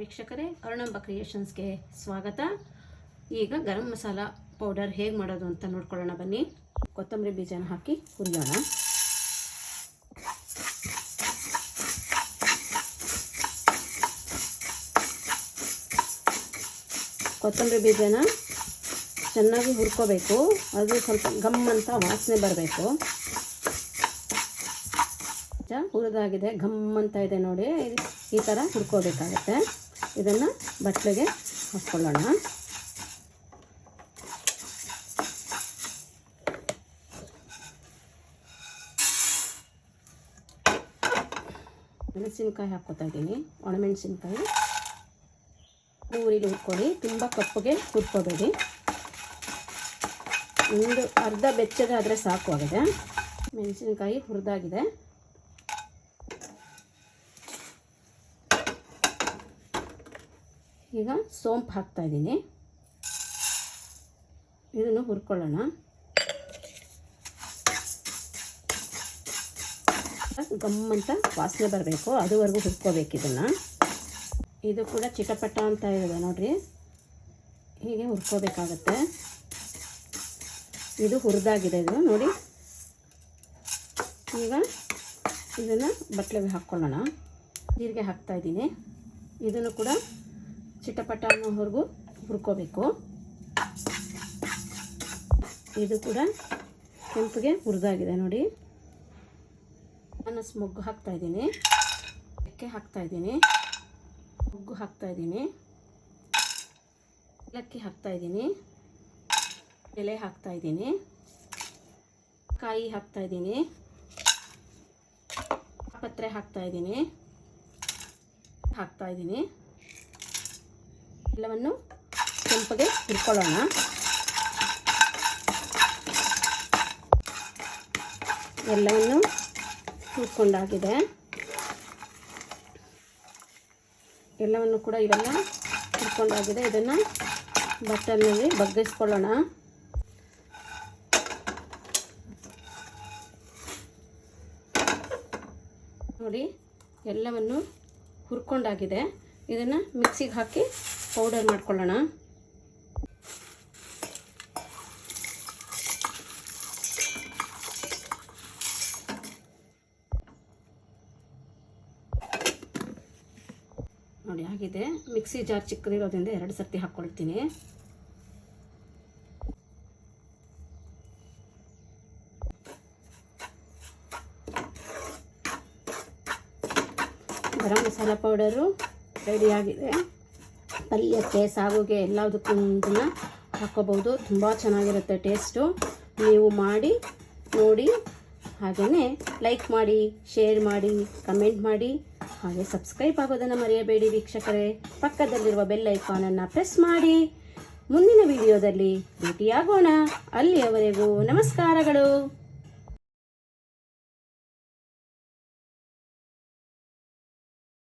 ವೀಕ್ಷಕರೇ, ಅರುಣಂಬ ಕ್ರಿಯೇಷನ್ಸ್ಗೆ ಸ್ವಾಗತ. ಈಗ ಗರಂ ಮಸಾಲ ಪೌಡರ್ ಹೇಗೆ ಮಾಡೋದು ಅಂತ ನೋಡ್ಕೊಳ್ಳೋಣ ಬನ್ನಿ. ಕೊತ್ತಂಬರಿ ಬೀಜನ ಹಾಕಿ ಹುರಿಯೋಣ. ಕೊತ್ತಂಬರಿ ಬೀಜನ ಚೆನ್ನಾಗಿ ಹುರ್ಕೋಬೇಕು. ಅದು ಸ್ವಲ್ಪ ಗಮ್ ಅಂತ ವಾಸನೆ ಬರಬೇಕು. ಹುರಿದಾಗಿದೆ ಘಮ್ ಅಂತ ಇದೆ ನೋಡಿ. ಈ ಥರ ಹುರ್ಕೋಬೇಕಾಗತ್ತೆ. ಇದನ್ನು ಬಟ್ಲಿಗೆ ಹಾಕ್ಕೊಳ್ಳೋಣ ಮೆಣಸಿನಕಾಯಿ ಹಾಕ್ಕೋತಾ ಇದ್ದೀನಿ. ಒಣಮೆಣಸಿನ್ಕಾಯಿ ಊರಿಗೆ ಹುರ್ಕೊಳ್ಳಿ. ತುಂಬ ಕಪ್ಪಗೆ ಹುರ್ಕೋಬೇಡಿ. ಒಂದು ಅರ್ಧ ಬೆಚ್ಚಗೆ ಆದರೆ ಸಾಕು ಆಗಿದೆ ಮೆಣಸಿನ್ಕಾಯಿ ಹುರಿದಾಗಿದೆ. ಈಗ ಸೋಂಪು ಹಾಕ್ತಾ ಇದ್ದೀನಿ. ಇದನ್ನು ಹುರ್ಕೊಳ್ಳೋಣ. ಗಮ್ಮಂತ ವಾಸನೆ ಬರಬೇಕು, ಅದುವರೆಗೂ ಹುರ್ಕೋಬೇಕು ಇದನ್ನು. ಇದು ಕೂಡ ಚಿಟಪಟ ಅಂತ ಇದೆ ನೋಡ್ರಿ. ಹೀಗೆ ಹುರ್ಕೋಬೇಕಾಗತ್ತೆ. ಇದು ಹುರಿದಾಗಿದೆ ಇದು, ನೋಡಿ. ಈಗ ಇದನ್ನು ಬಟ್ಲಿಗೆ ಹಾಕ್ಕೊಳ್ಳೋಣ. ಜೀರಿಗೆ ಹಾಕ್ತಾ ಇದ್ದೀನಿ. ಇದನ್ನು ಕೂಡ ಚಿಟಪಟ ಅನ್ನೋವರೆಗೂ ಹುರ್ಕೋಬೇಕು. ಇದು ಕೂಡ ಕೆಂಪಿಗೆ ಹುರಿದಾಗಿದೆ ನೋಡಿ. ನಾನು ಮೊಗ್ಗು ಹಾಕ್ತಾಯಿದ್ದೀನಿ ಇದ್ದೀನಿ. ಹಾಕ್ತಾಯಿದ್ದೀನಿ ಮೊಗ್ಗು ಹಾಕ್ತಾಯಿದ್ದೀನಿ ಏಲಕ್ಕಿ ಹಾಕ್ತಾಯಿದ್ದೀನಿ ಎಲೆ ಹಾಕ್ತಾಯಿದ್ದೀನಿ ಕಾಯಿ ಹಾಕ್ತಾಯಿದ್ದೀನಿ ಪತ್ರೆ ಹಾಕ್ತಾಯಿದ್ದೀನಿ ಹಾಕ್ತಾಯಿದ್ದೀನಿ ಎಲ್ಲವನ್ನು ಕೆಂಪಗೆ ಹುರ್ಕೊಳ್ಳೋಣ. ಎಲ್ಲವನ್ನು ಹುರ್ಕೊಂಡಾಗಿದೆ. ಎಲ್ಲವನ್ನು ಕೂಡ ಇವೆಲ್ಲ ಹುರ್ಕೊಂಡಾಗಿದೆ. ಇದನ್ನು ಬಟ್ಟಲಿನಲ್ಲಿ ಬಗ್ಗಿಸ್ಕೊಳ್ಳೋಣ. ನೋಡಿ, ಎಲ್ಲವನ್ನು ಹುರ್ಕೊಂಡಾಗಿದೆ. ಇದನ್ನು ಮಿಕ್ಸಿಗೆ ಹಾಕಿ ಪೌಡರ್ ಮಾಡ್ಕೊಳ್ಳೋಣ. ನೋಡಿ ಆಗಿದೆ ಮಿಕ್ಸಿ ಜಾರ್ ಚಿಕ್ಕದಿರೋದ್ರಿಂದ ಎರಡು ಸರ್ತಿ ಹಾಕ್ಕೊಳ್ತೀನಿ. ಗರಂ ಮಸಾಲ ಪೌಡರು ರೆಡಿಯಾಗಿದೆ. ಪಲ್ಯಕ್ಕೆ ಸಾಗುಗೆ ಎಲ್ಲದಕ್ಕೂ ಇದನ್ನು ಹಾಕ್ಕೋಬೋದು ತುಂಬ ಚೆನ್ನಾಗಿರುತ್ತೆ ಟೇಸ್ಟು ನೀವು ಮಾಡಿ, ನೋಡಿ ಹಾಗೆಯೇ ಲೈಕ್ ಮಾಡಿ ಶೇರ್ ಮಾಡಿ ಕಮೆಂಟ್ ಮಾಡಿ, ಹಾಗೆ ಸಬ್ಸ್ಕ್ರೈಬ್ ಆಗೋದನ್ನು ಮರೆಯಬೇಡಿ ವೀಕ್ಷಕರೇ. ಪಕ್ಕದಲ್ಲಿರುವ ಬೆಲ್ ಐಕಾನನ್ನು ಪ್ರೆಸ್ ಮಾಡಿ. ಮುಂದಿನ ವಿಡಿಯೋದಲ್ಲಿ ಭೇಟಿಯಾಗೋಣ. ಅಲ್ಲಿಯವರೆಗೂ ನಮಸ್ಕಾರಗಳು.